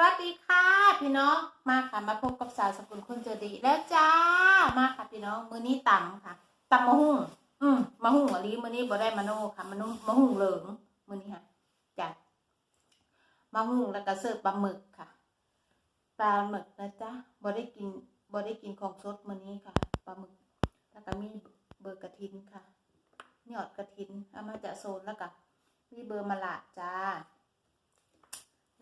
วัสดีค่ะพี่น้องมาค่ะมาพบกับสาวสกุลคนเจอดีแล้วจ้ามาค่ะพี่น้องมื้อนี้ตำค่ะตำมะฮุ่งอืมมะฮุ่งอลีมื้อนี้บ่ได้มะโนค่ะมะนุมะฮุ่งเหลืองมื้อนี้ค่ะจ้ะมะฮุ่งแล้วก็เสิร์ฟปลาหมึกค่ะปลาหมึกนะจ๊ะบ่ได้กินบ่ได้กินของสดมื้อนี้ค่ะปลาหมึกแล้วก็มีเบอร์กระทินค่ะยอดกระทินเอามาจากโซนแล้วก็มีเบอร์มะละจ้า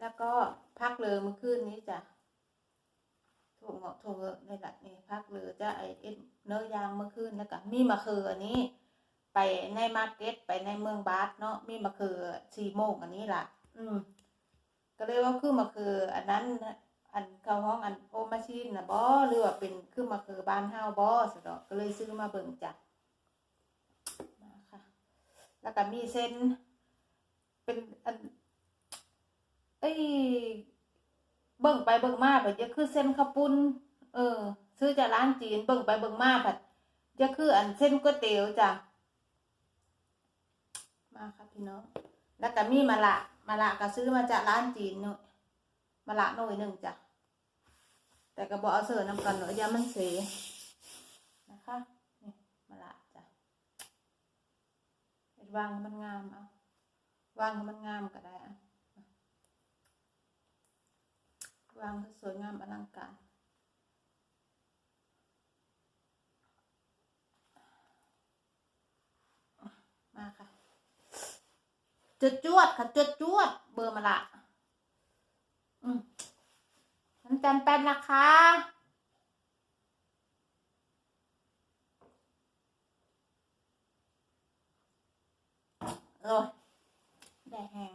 แล้วก็พักเลยเมื่อคืนนี้จ้ะถั่วงอกถั่วเงอะในหลักนี่พักเลยจะไอเอ็ดเนื้อยางเมื่อคืนแล้วก็มีมะเขืออันนี้ ไปในมาร์เก็ตไปในเมืองบาสเนาะมีมะเขือสี่โมงอันนี้ล่ะ อืม ก็เลยว่าคือมะเขืออันนั้นอันเขาห้องอันโอมาชินนะบอหรือว่าเป็นคือมะเขือบ้านเฮาบอสดอกก็เลยซื้อมาเบิ่งจ้ะมาค่ะ แล้วก็มีเส้น เป็นอัน เอ้ยเบิ่งไปเบิ่งมาแบบจะคือเส้นข้าวปุ้นเออ ซื้อจากร้านจีนเบิ่งไปเบิ่งมาแบบจะคืออันเส้นก๋วยเตี๋ยวจ้ะมาค่ะพี่น้องแล้วก็มีมะละมะละก็ซื้อมาจากร้านจีนเนาะมะละหน่อยหนึ่งจ้ะแต่ก็บอกเอาเสิร์ฟนำกันเนาะอย่ามันเสียนะคะนี่มะละจ้ะวางให้มันงามเอาวางให้มันงามก็ได้อะ วางสวยงามอลังการมาค่ะจุดจวดค่ะจุดจวด เบอร์มาละอืมน้ำจำเป็นนะคะโอ้ยได้แหง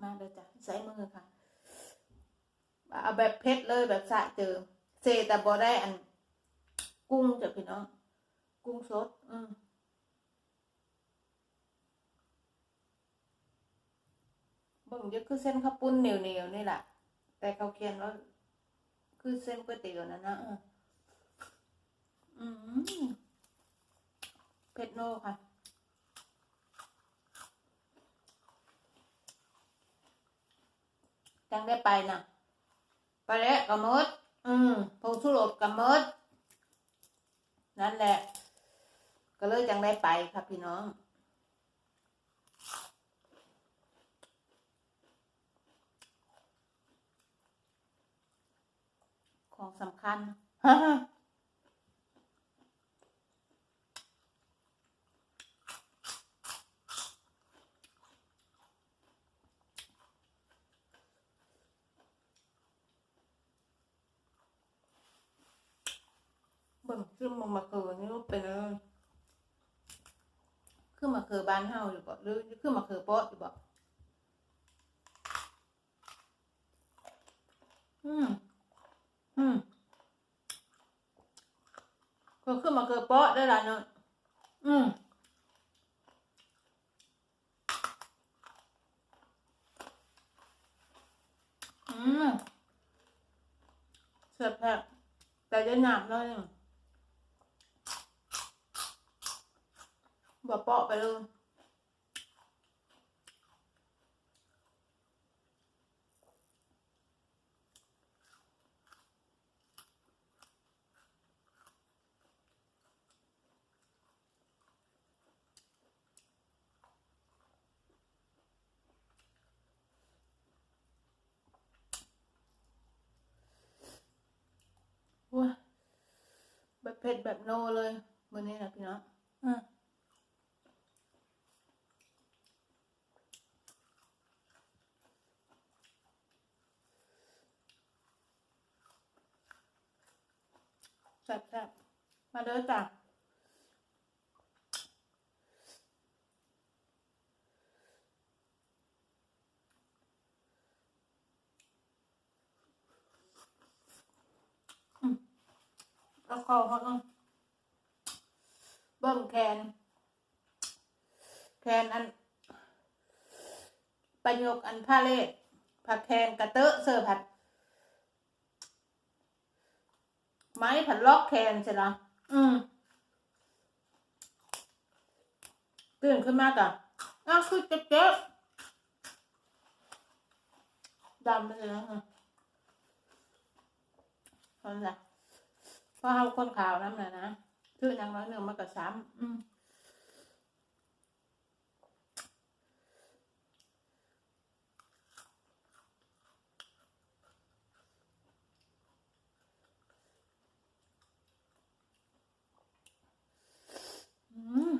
มาเลยจ้ะใส่มือค่ะ เอาแบบเพชรเลยแบบสะเจอเซแต่บอได้อัน กุ้งจ้ะพี่น้อง กุ้งสด อืมบิ่งเยอะคือเส้นข้าวปุ้นเหนียวเหนียวๆนี่แหละ แต่เขาเขียนว่าคือเส้นก๋วยเตี๋ยวนะนะเอออืมเผ็ดโนค่ะจังได้ไปนะ ลาเละกับมดอืมผงชูรสกับมดนั่นแหละ ก็เลยจังได้ไปครับพี่น้องของสำคัญ เบิ่งขึ้นมามาเคือนี่ว่าเป็นอะไรขึ้นมาเคือบ้านเฮาอยู่บ่หรือขึ้นมาเคือโป๊ะอยู่บ่อืมอืมก็ขึ้นมาเคือโป๊ะได้ละเนาะอืมอืมเสร็จแล้วแต่จะหนักหน่อย หนึ่งบ่เปาะไปเลยว้าแบบเผ็ดแบบโนเลย มือนี้นะพี่เน้องอืม แซ่บๆมาเด้อจ้ะแล้วก็เขาก็เบิ่มแคนแคนอันประโยคอันพาเลทผัดแคนกระเตอะเสิร์ผัด ไม้ผัดล็อกแคนใช่ไหมอืมตื่นขึ้นมากะอ้าวคือเจ็บเจ็บดำไปเลยนะนั่นแหละเพราะเขาคนขาวน้ำน่ะนะชื่อนางน้อยหนึ่งมากับซ้ำอืมอืม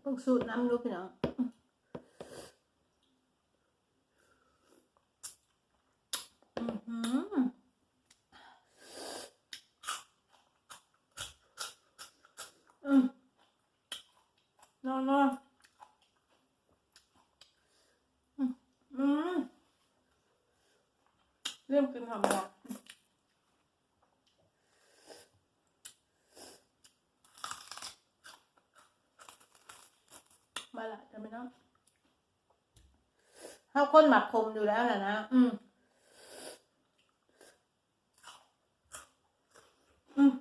เพิ่งสูตรน้ำดูพี่น้องนอนนอนอืมเริ่มกินหอมแล้วมาละจะไม่เนาะ ข้าคนหมักคมอยู่แล้วแหละนะ อืม อืม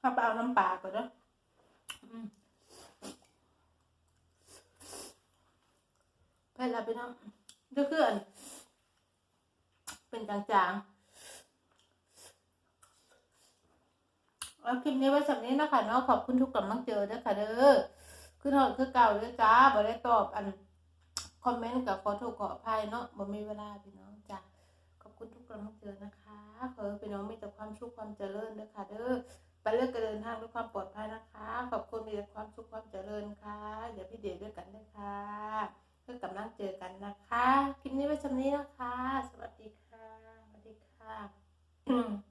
ข้าไปเอาน้ำปลาก่อนเด้ออืมไปละพี่น้องเด้อคืออันเป็นจางๆเอาคลิปนี้ไว้สำนี้นะคะเนาะขอบคุณทุกกำลังเจอเด้อค่ะเด้อคือหอดคือเก่าเด้อจ้าบ่ได้ตอบอันคอมเมนต์กับขอโทษขออภัยเนาะบ่มีเวลาพี่น้องจ้ะขอบคุณทุกกำลังเจอนะคะ ขอให้พี่น้องมีแต่ความสุขความเจริญเด้อค่ะเด้อ ไปเลือกการเดินทางด้วยความปลอดภัยนะคะ ขอบคุณมีแต่ความสุขความเจริญค่ะเดี๋ยวพี่เดชด้วยกันนะคะเพื่อกำลังเจอกันนะคะ คลิปนี้ไว้ชำนี้นะคะ สวัสดีค่ะ สวัสดีค่ะ